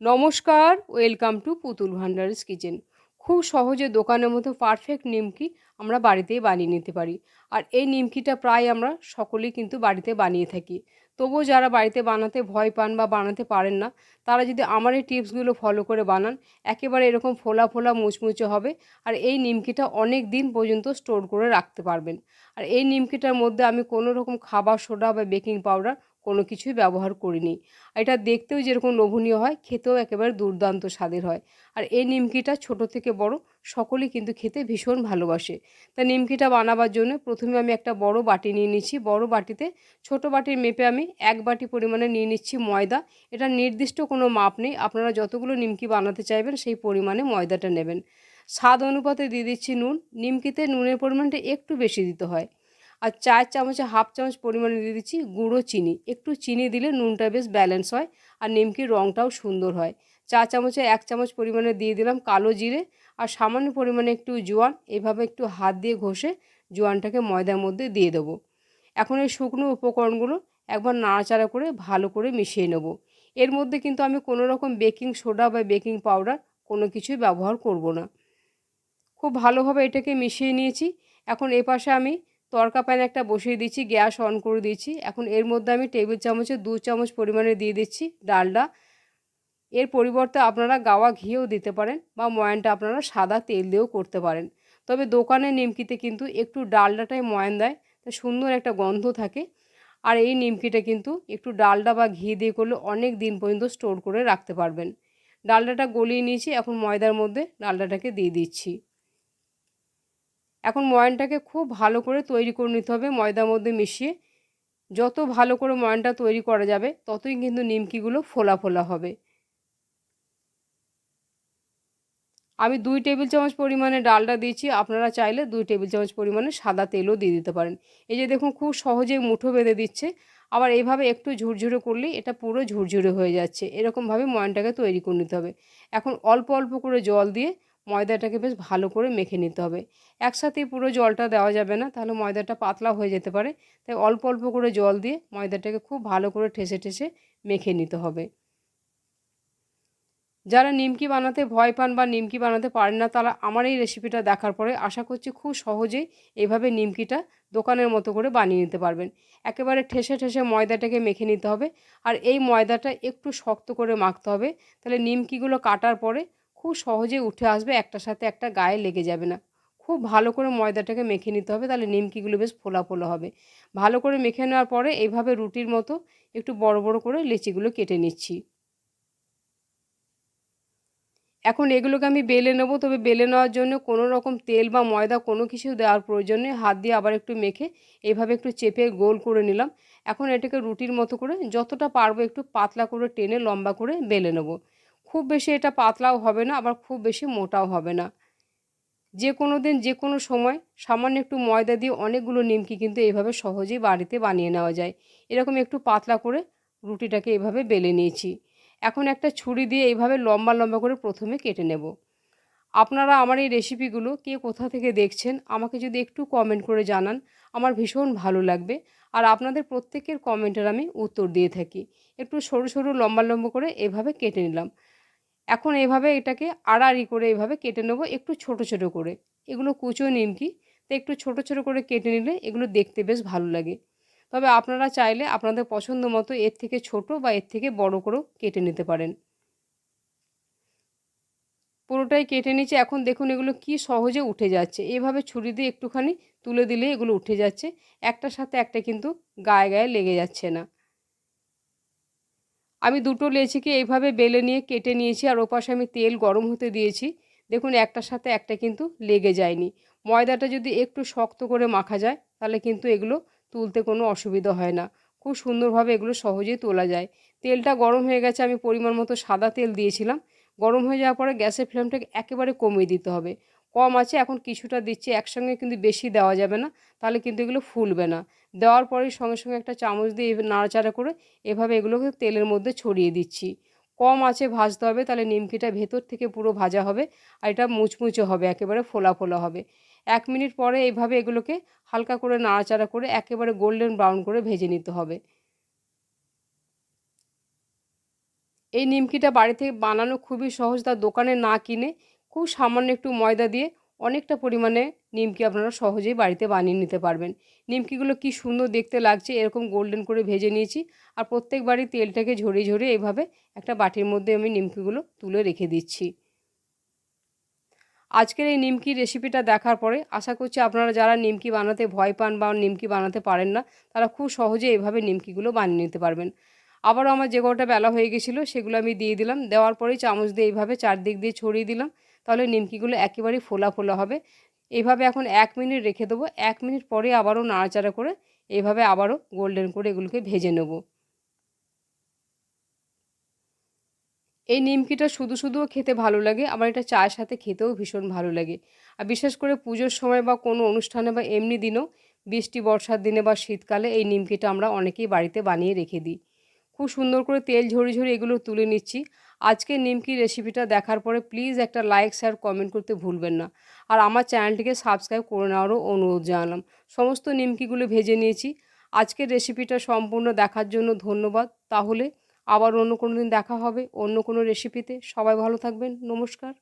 নমস্কার welcome to পুতুল ভান্ডারিস kitchen খুব সহজে দোকানের মতো পারফেক্ট নিমকি আমরা বাড়িতেই বানিয়ে নিতে পারি। আর এই নিমকিটা প্রায় আমরা সকলেই কিন্তু বাড়িতে বানিয়ে থাকি। তবুও যারা বাড়িতে বানাতে ভয় পান বা বানাতে পারেন না, তারা যদি আমার এই টিপসগুলো ফলো করে বানান, একেবারে এরকম ফোলা ফোলা মুচমুচে হবে আর এই নিমকিটা অনেক দিন পর্যন্ত স্টোর করে রাখতে পারবেন। আর এই নিমকিটার মধ্যে আমি কোনো রকম খাবার সোডা বা বেকিং পাউডার কোনো কিছুই ব্যবহার করিনি। এটা দেখতেও যেরকম লোভনীয় হয়, খেতেও একেবারে দুর্দান্ত স্বাদের হয়। আর এই নিমকিটা ছোট থেকে বড়, সকলেই কিন্তু খেতে ভীষণ ভালোবাসে। তা নিমকিটা বানাবার জন্য প্রথমে আমি একটা বড় বাটি নিয়ে নিচ্ছি। বড় বাটিতে ছোট বাটির মেপে আমি এক বাটি পরিমাণে নিয়ে নিচ্ছি ময়দা। এটা নির্দিষ্ট কোনো মাপ নেই। আপনারা যতগুলো নিমকি বানাতে চাইবেন, সেই পরিমাণে ময়দাটা নেবেন। স্বাদ অনুপাতে দিয়ে দিচ্ছি নুন। নিমকিতে নুনের পরিমাণটা একটু বেশি দিতে হয়। আর চার চামচে হাফ চামচ পরিমাণে দিয়ে দিচ্ছি গুঁড়ো চিনি। একটু চিনি দিলে নুনটা বেশ ব্যালেন্স হয় আর নিমকির রঙটাও সুন্দর হয়। চা চামচে এক চামচ পরিমাণে দিয়ে দিলাম কালো জিরে আর সামান্য পরিমাণে একটু জোয়ান, এভাবে একটু হাত দিয়ে ঘষে জোয়ানটাকে ময়দার মধ্যে দিয়ে দেবো। এখন এই শুকনো উপকরণগুলো একবার নাড়াচাড়া করে ভালো করে মিশিয়ে নেব। এর মধ্যে কিন্তু আমি কোনো রকম বেকিং সোডা বা বেকিং পাউডার কোনো কিছুই ব্যবহার করব না। খুব ভালোভাবে এটাকে মিশিয়ে নিয়েছি। এখন এ পাশে আমি তরকা প্যান একটা বসিয়ে দিচ্ছি, গ্যাস অন করে দিচ্ছি। এখন এর মধ্যে আমি টেবিল চামচে দু চামচ পরিমাণে দিয়ে দিচ্ছি ডালডা। এর পরিবর্তে আপনারা গাওয়া ঘিও দিতে পারেন বা ময়ানটা আপনারা সাদা তেল দিয়েও করতে পারেন। তবে দোকানের নিমকিতে কিন্তু একটু ডালডাটাই ময়ান দেয় তা সুন্দর একটা গন্ধ থাকে। আর এই নিমকিটা কিন্তু একটু ডালডা বা ঘি দিয়ে করলে অনেক দিন পর্যন্ত স্টোর করে রাখতে পারবেন। ডালডাটা গলিয়ে নিয়েছি, এখন ময়দার মধ্যে ডালডাটাকে দিয়ে দিচ্ছি। এখন ময়ানটাকে খুব ভালো করে তৈরি করে নিতে হবে ময়দার মধ্যে মিশিয়ে। যত ভালো করে ময়ানটা তৈরি করা যাবে, ততই কিন্তু নিমকিগুলো ফোলা ফোলা হবে। আমি দুই টেবিল চামচ পরিমাণে ডালটা দিয়েছি, আপনারা চাইলে দুই টেবিল চামচ পরিমাণে সাদা তেলও দিয়ে দিতে পারেন। এই যে দেখুন, খুব সহজেই মুঠো বেঁধে দিচ্ছে, আবার এইভাবে একটু ঝুরঝুরে করলেই এটা পুরো ঝুরঝুরে হয়ে যাচ্ছে। এরকমভাবে ময়নটাকে তৈরি করে নিতে হবে। এখন অল্প অল্প করে জল দিয়ে ময়দাটাকে বেশ ভালো করে মেখে নিতে হবে। একসাথে পুরো জলটা দেওয়া যাবে না, তাহলে ময়দাটা পাতলা হয়ে যেতে পারে। তাই অল্প অল্প করে জল দিয়ে ময়দাটাকে খুব ভালো করে ঠেসে ঠেসে মেখে নিতে হবে। যারা নিমকি বানাতে ভয় পান বা নিমকি বানাতে পারেন না, তারা আমার এই রেসিপিটা দেখার পরে আশা করছি খুব সহজেই এইভাবে নিমকিটা দোকানের মতো করে বানিয়ে নিতে পারবেন। একেবারে ঠেসে ঠেসে ময়দাটাকে মেখে নিতে হবে। আর এই ময়দাটা একটু শক্ত করে মাখতে হবে। তাহলে নিমকিগুলো কাটার পরে খুব সহজে উঠে আসবে, একটার সাথে একটা গায়ে লেগে যাবে না। খুব ভালো করে ময়দাটাকে মেখে নিতে হবে, তাহলে নিমকিগুলো বেশ ফোলা ফোলা হবে। ভালো করে মেখে নেওয়ার পরে এইভাবে রুটির মতো একটু বড় বড় করে লেচিগুলো কেটে নিচ্ছি। এখন এগুলোকে আমি বেলে নেব, তবে বেলে নেওয়ার জন্য কোনো রকম তেল বা ময়দা কোনো কিছু দেওয়ার প্রয়োজন নেই। হাত দিয়ে আবার একটু মেখে এইভাবে একটু চেপে গোল করে নিলাম। এখন এটাকে রুটির মতো করে যতটা পারব একটু পাতলা করে টেনে লম্বা করে বেলে নেব। খুব বেশি এটা পাতলাও হবে না, আবার খুব বেশি মোটাও হবে না। যে কোনো দিন, যে কোনো সময় সামান্য একটু ময়দা দিয়ে অনেকগুলো নিমকি কিন্তু এইভাবে সহজেই বাড়িতে বানিয়ে নেওয়া যায়। এরকম একটু পাতলা করে রুটিটাকে এভাবে বেলে নিয়েছি। এখন একটা ছুরি দিয়ে এইভাবে লম্বা লম্বা করে প্রথমে কেটে নেব। আপনারা আমার এই রেসিপিগুলো কে কোথা থেকে দেখছেন, আমাকে যদি একটু কমেন্ট করে জানান, আমার ভীষণ ভালো লাগবে। আর আপনাদের প্রত্যেকের কমেন্টের আমি উত্তর দিয়ে থাকি। একটু সরু সরু লম্বা লম্বা করে এভাবে কেটে নিলাম। এখন এভাবে এটাকে আড়াআড়ি করে এভাবে কেটে নেব, একটু ছোট ছোট করে। এগুলো কুচো নিমকি, তো একটু ছোট ছোট করে কেটে নিলে এগুলো দেখতে বেশ ভালো লাগে। তবে আপনারা চাইলে আপনাদের পছন্দ মতো এর থেকে ছোট বা এর থেকে বড় করেও কেটে নিতে পারেন। পুরোটাই কেটে নিচ্ছে এখন দেখুন এগুলো কি সহজে উঠে যাচ্ছে। এভাবে ছুরি দিয়ে একটুখানি তুলে দিলে এগুলো উঠে যাচ্ছে। একটার সাথে একটা কিন্তু গায়ে গায়ে লেগে যাচ্ছে না। আমি দুটো লেচিকে এইভাবে বেলে নিয়ে কেটে নিয়েছি আর ওপাশে আমি তেল গরম হতে দিয়েছি। দেখুন, একটার সাথে একটা কিন্তু লেগে যায়নি। ময়দাটা যদি একটু শক্ত করে মাখা যায়, তাহলে কিন্তু এগুলো তুলতে কোনো অসুবিধা হয় না। খুব সুন্দরভাবে এগুলো সহজেই তোলা যায়। তেলটা গরম হয়ে গেছে, আমি পরিমাণ মতো সাদা তেল দিয়েছিলাম। গরম হয়ে যাওয়ার পরে গ্যাসের ফ্লেমটাকে একেবারে কমিয়ে দিতে হবে। কম আছে, এখন কিছুটা দিচ্ছি, একসঙ্গে কিন্তু বেশি দেওয়া যাবে না, তাহলে কিন্তু এগুলো ফুলবে না। দেওয়ার পরে সঙ্গে সঙ্গে একটা চামচ দিয়ে নাড়াচাড়া করে এভাবে এগুলোকে তেলের মধ্যে ছড়িয়ে দিচ্ছি। কম আছে ভাজতে হবে, তাহলে নিমকিটা ভেতর থেকে পুরো ভাজা হবে আর এটা মুচমুচে হবে, একেবারে ফোলা ফোলা হবে। এক মিনিট পরে এইভাবে এগুলোকে হালকা করে নাড়াচাড়া করে একেবারে গোল্ডেন ব্রাউন করে ভেজে নিতে হবে। এই নিমকিটা বাড়িতে বানানো খুবই সহজ তার দোকানে না কিনে খুব সামান্য একটু ময়দা দিয়ে অনেকটা পরিমাণে নিমকি আপনারা সহজেই বাড়িতে বানিয়ে নিতে পারবেন। নিমকিগুলো কি সুন্দর দেখতে লাগছে, এরকম গোল্ডেন করে ভেজে নিয়েছি। আর প্রত্যেকবারই তেলটাকে ঝরিয়ে ঝরিয়ে এইভাবে একটা বাটির মধ্যে আমি নিমকিগুলো তুলে রেখে দিচ্ছি। আজকের এই নিমকি রেসিপিটা দেখার পরে আশা করছি আপনারা যারা নিমকি বানাতে ভয় পান বা নিমকি বানাতে পারেন না, তারা খুব সহজে এইভাবে নিমকিগুলো বানিয়ে নিতে পারবেন। আবারও আমার যে কটা বেলা হয়ে গেছিল, সেগুলো আমি দিয়ে দিলাম। দেওয়ার পরেই চামচ দিয়ে এইভাবে চারদিক দিয়ে ছড়িয়ে দিলাম। তাহলে নিমকিগুলো একেবারেই ফোলা ফোলা হবে। এইভাবে এখন এক মিনিট রেখে দেবো। এক মিনিট পরে আবারও নাড়াচাড়া করে এইভাবে আবারও গোল্ডেন করে এগুলোকে ভেজে নেব। এই নিমকিটা শুধু শুধুও খেতে ভালো লাগে। আবার এটা চায়ের সাথে খেতেও ভীষণ ভালো লাগে। আর বিশেষ করে পুজোর সময় বা কোনো অনুষ্ঠানে বা এমনি দিনও বৃষ্টি, বর্ষার দিনে বা শীতকালে এই নিমকিটা আমরা অনেকেই বাড়িতে বানিয়ে রেখে দিই। খুব সুন্দর করে তেল ঝরি ঝরি এগুলো তুলে নিচ্ছি। আজকে নিমকি রেসিপিটা দেখার পরে প্লিজ একটা লাইক শেয়ার কমেন্ট করতে ভুলবেন না। আর আমার চ্যানেলটিকে সাবস্ক্রাইব করে নেওয়ারও অনুরোধ জানালাম। সমস্ত নিমকিগুলো ভেজে নিয়েছি। আজকের রেসিপিটা সম্পূর্ণ দেখার জন্য ধন্যবাদ। তাহলে আবার অন্য কোনো দিন দেখা হবে অন্য কোনো রেসিপিতে সবাই ভালো থাকবেন। নমস্কার।